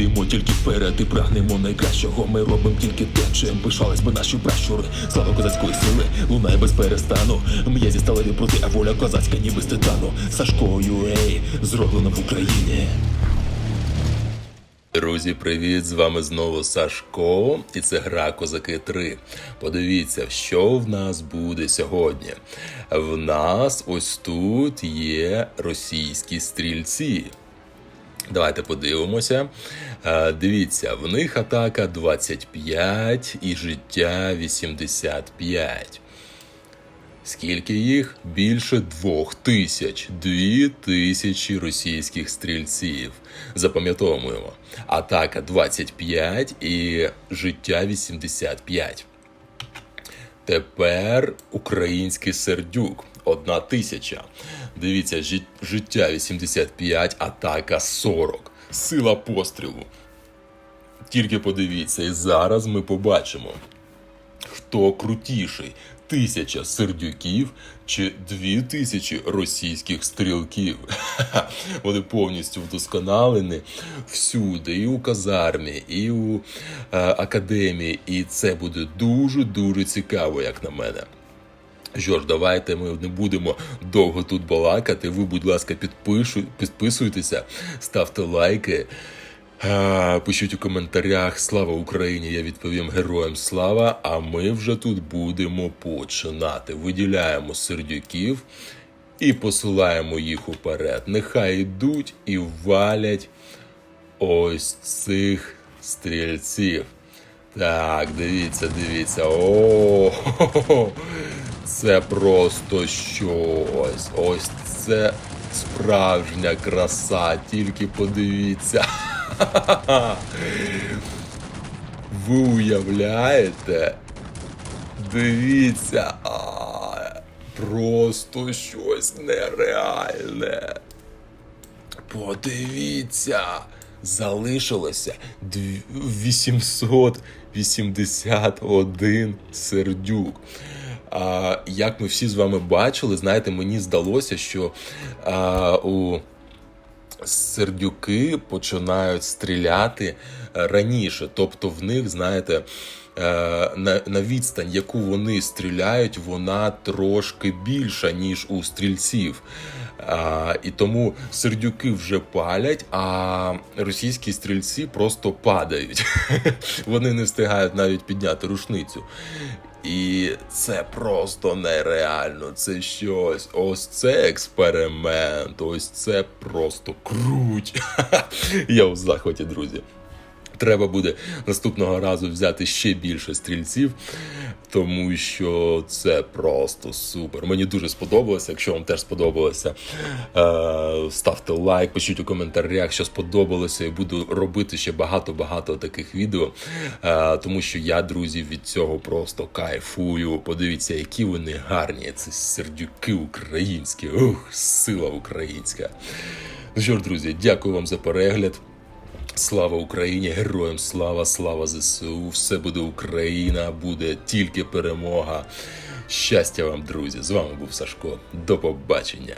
йдемо тільки вперед і прагнемо найкращого. Ми робимо тільки те, чим пишались би наші пращури. Слава козацької сили, лунає без перестану. М'язі сталеві проти, а воля козацька, ніби з титану. Сашко Юей, зроблено в Україні. Друзі, привіт! З вами знову Сашко, і це гра Козаки 3. Подивіться, що в нас буде сьогодні. В нас ось тут є російські стрільці. Давайте подивимося. Е, Дивіться, в них атака 25 і життя 85. Скільки їх? Більше двох тисяч. Дві тисячі російських стрільців. Запам'ятовуємо. Атака 25 і життя 85. Тепер український сердюк. Одна тисяча. Дивіться, життя 85, атака 40. Сила пострілу. Тільки подивіться, і зараз ми побачимо, хто крутіший. Тисяча сердюків чи дві тисячі російських стрілків. Вони повністю вдосконалені всюди, і у казармі, і у е, академії. І це буде дуже дуже цікаво, як на мене. Що ж, давайте ми не будемо довго тут балакати. Ви, будь ласка, підпишу, підписуйтеся, ставте лайки. А, Пишіть у коментарях Слава Україні! Я відповім героям слава. А ми вже тут будемо починати. Виділяємо сердюків і посилаємо їх уперед. Нехай йдуть і валять ось цих стрільців. Так, дивіться, дивіться. О, хо-хо-хо. Це просто щось. Ось це справжня краса. Тільки подивіться. Ви уявляєте? Дивіться. А, просто щось нереальне. Подивіться, залишилося 881 сердюк. А, як ми всі з вами бачили, знаєте, мені здалося, що а, у сердюки починають стріляти раніше. Тобто в них, знаєте, е, на, на відстань, яку вони стріляють, вона трошки більша, ніж у стрільців. А, і тому сердюки вже палять, а російські стрільці просто падають. Вони не встигають навіть підняти рушницю. І це просто нереально. Це щось. Ось це експеримент. Ось це просто круть. Я в захваті, друзі. Треба буде наступного разу взяти ще більше стрільців, тому що це просто супер. Мені дуже сподобалося. Якщо вам теж сподобалося, е, ставте лайк, пишіть у коментарях, що сподобалося, і буду робити ще багато-багато таких відео. Е, тому що я, друзі, від цього просто кайфую. Подивіться, які вони гарні. Це сердюки українські. Ух, сила українська. Ну що ж, друзі, дякую вам за перегляд. Слава Україні, героям слава, слава ЗСУ. Все буде Україна, буде тільки перемога. Щастя вам, друзі! З вами був Сашко. До побачення.